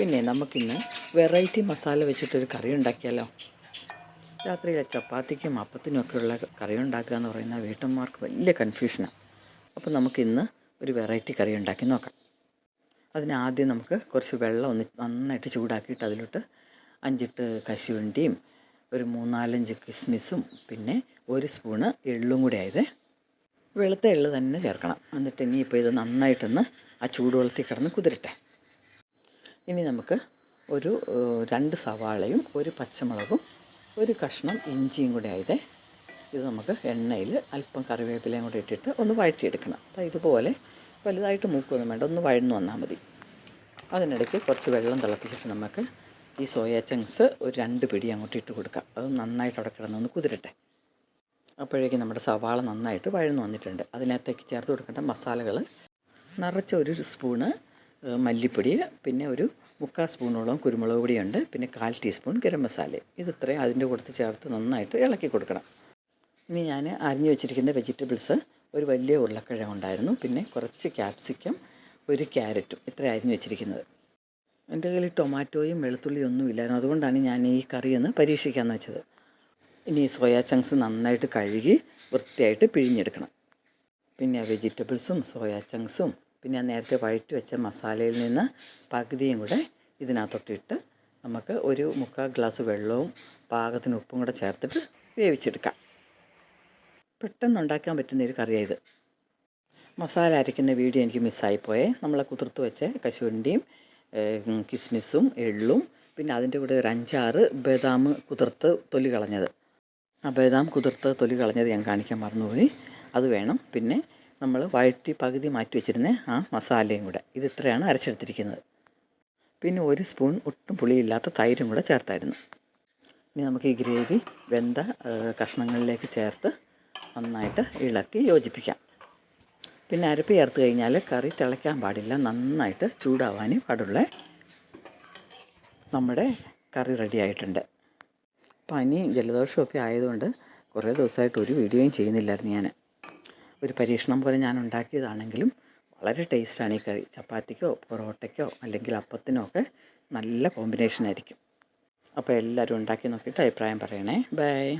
പിന്നെ നമുക്കിന്ന് വെറൈറ്റി മസാല വെച്ചിട്ടൊരു കറി ഉണ്ടാക്കിയാലോ? രാത്രിയിലെ ചപ്പാത്തിക്കും അപ്പത്തിനും ഒക്കെ ഉള്ള കറി ഉണ്ടാക്കുക എന്ന് പറയുന്ന വീട്ടമ്മമാർക്ക് വലിയ കൺഫ്യൂഷനാണ് അപ്പോൾ നമുക്കിന്ന് ഒരു വെറൈറ്റി കറി ഉണ്ടാക്കി നോക്കാം. അതിനാദ്യം നമുക്ക് കുറച്ച് വെള്ളം ഒന്ന് നന്നായിട്ട് ചൂടാക്കിയിട്ട് അതിലോട്ട് അഞ്ചെട്ട് കശുവണ്ടിയും ഒരു മൂന്നാലഞ്ച് കിസ്മിസും പിന്നെ ഒരു സ്പൂണ് എള്ളും കൂടി ആയത് വെളുത്ത എള്ള് തന്നെ ചേർക്കണം. എന്നിട്ട് ഇനിയിപ്പോൾ ഇത് നന്നായിട്ടൊന്ന് ആ ചൂടുവെള്ളത്തിൽ കിടന്ന് കുതിരട്ടെ. ഇനി നമുക്ക് ഒരു രണ്ട് സവാളയും ഒരു പച്ചമുളകും ഒരു കഷ്ണം ഇഞ്ചിയും കൂടെ ആയത്. ഇത് നമുക്ക് എണ്ണയിൽ അല്പം കറിവേപ്പിലയും കൂടെ ഇട്ടിട്ട് ഒന്ന് വഴറ്റിയെടുക്കണം. ഇതുപോലെ വലുതായിട്ട് മൂക്കൊന്നും വേണ്ട ഒന്ന് വഴന്നു വന്നാൽ മതി. അതിനിടയ്ക്ക് കുറച്ച് വെള്ളം തിളപ്പിച്ചിട്ട് നമുക്ക് ഈ സോയ ചങ്ക്സ് ഒരു രണ്ട് പിടി അങ്ങോട്ട് ഇട്ട് കൊടുക്കാം. അത് നന്നായിട്ട് അവിടെ കിടന്നൊന്ന് കുതിരട്ടെ. അപ്പോഴേക്കും നമ്മുടെ സവാള നന്നായിട്ട് വഴന്നു വന്നിട്ടുണ്ട്. അതിനകത്തേക്ക് ചേർത്ത് കൊടുക്കേണ്ട മസാലകൾ നിറച്ച ഒരു സ്പൂണ് മല്ലിപ്പൊടി പിന്നെ ഒരു മുക്കാൽ സ്പൂണോളം കുരുമുളക് പൊടിയുണ്ട് പിന്നെ കാൽ ടീസ്പൂൺ ഗരം മസാല. ഇത് ഇത്രയും അതിന്റെ കൂട്ടത്തിൽ ചേർത്ത് നന്നായിട്ട് ഇളക്കി കൊടുക്കണം. ഇനി ഞാൻ അരിഞ്ഞു വെച്ചിരിക്കുന്ന വെജിറ്റബിൾസ് ഒരു വലിയ ഉരുളക്കിഴങ്ങ് ഉണ്ടായിരുന്നു പിന്നെ കുറച്ച് ക്യാപ്സിക്കം ഒരു ക്യാരറ്റും ഇത്ര അരിഞ്ഞു വെച്ചിരിക്കുന്നത്. എന്റെ കയ്യിൽ ടൊമാറ്റോയും വെളുത്തുള്ളിയും ഒന്നും ഇല്ലായിരുന്നു. അതുകൊണ്ടാണ് ഞാൻ ഈ കറി ഒന്ന് പരീക്ഷിക്കാമെന്ന് വെച്ചത്. ഇനി സോയാ ചങ്ക്സ് നന്നായിട്ട് കഴുകി വൃത്തിയായിട്ട് പിഴിഞ്ഞെടുക്കണം. പിന്നെ വെജിറ്റബിൾസും സോയാ ചങ്ക്സും പിന്നെ ആ നേരത്തെ വഴറ്റി വെച്ച മസാലയിൽ നിന്ന് പകുതിയും കൂടെ ഇതിനകത്തോട്ടിട്ട് നമുക്ക് ഒരു മുക്കാൽ ഗ്ലാസ് വെള്ളവും പാകത്തിന് ഉപ്പും കൂടെ ചേർത്തിട്ട് വേവിച്ചെടുക്കാം. പെട്ടെന്ന് ഉണ്ടാക്കാൻ പറ്റുന്ന ഒരു കറിയാണ് ഇത്. മസാല അരയ്ക്കുന്ന വീഡിയോ എനിക്ക് മിസ്സായിപ്പോയേ നമ്മളെ കുതിർത്ത് വെച്ച കശുവണ്ടിയും കിസ്മിസും എള്ളും പിന്നെ അതിന്റെ കൂടെ ഒരു അഞ്ചാറ് ബദാം കുതിർത്ത് തൊലി കളഞ്ഞത്. ആ ബദാം കുതിർത്ത് തൊലി കളഞ്ഞത് ഞാൻ കാണിക്കാൻ മറന്നുപോയി. അത് വേണം. പിന്നെ നമ്മൾ വഴറ്റി പകുതി മാറ്റി വെച്ചിരുന്ന ആ മസാലയും കൂടെ. ഇത് ഇത്രയാണ് അരച്ചെടുത്തിരിക്കുന്നത്. പിന്നെ ഒരു സ്പൂൺ ഒട്ടും പുളിയില്ലാത്ത തൈരും കൂടെ ചേർത്തായിരുന്നു. ഇനി നമുക്ക് ഈ ഗ്രേവി വെന്ത കഷ്ണങ്ങളിലേക്ക് ചേർത്ത് നന്നായിട്ട് ഇളക്കി യോജിപ്പിക്കാം. പിന്നെ അരപ്പ് ചേർത്ത് കഴിഞ്ഞാൽ കറി തിളയ്ക്കാൻ പാടില്ല. നന്നായിട്ട് ചൂടാവാനേ പാടുള്ളേ. നമ്മുടെ കറി റെഡിയായിട്ടുണ്ട് പനിയും ജലദോഷമൊക്കെ ആയതുകൊണ്ട് കുറേ ദിവസമായിട്ട് ഒരു വീഡിയോയും ചെയ്യുന്നില്ലായിരുന്നു ഞാൻ. ഒരു പരീക്ഷണം പോലെ ഞാൻ ഉണ്ടാക്കിയതാണെങ്കിലും വളരെ ടേസ്റ്റാണ് ഈ കറി. ചപ്പാത്തിക്കോ പൊറോട്ടയ്ക്കോ അല്ലെങ്കിൽ അപ്പത്തിനോ ഒക്കെ നല്ല കോമ്പിനേഷൻ ആയിരിക്കും. അപ്പോൾ എല്ലാവരും ഉണ്ടാക്കി നോക്കിയിട്ട് അഭിപ്രായം പറയണേ. ബൈ.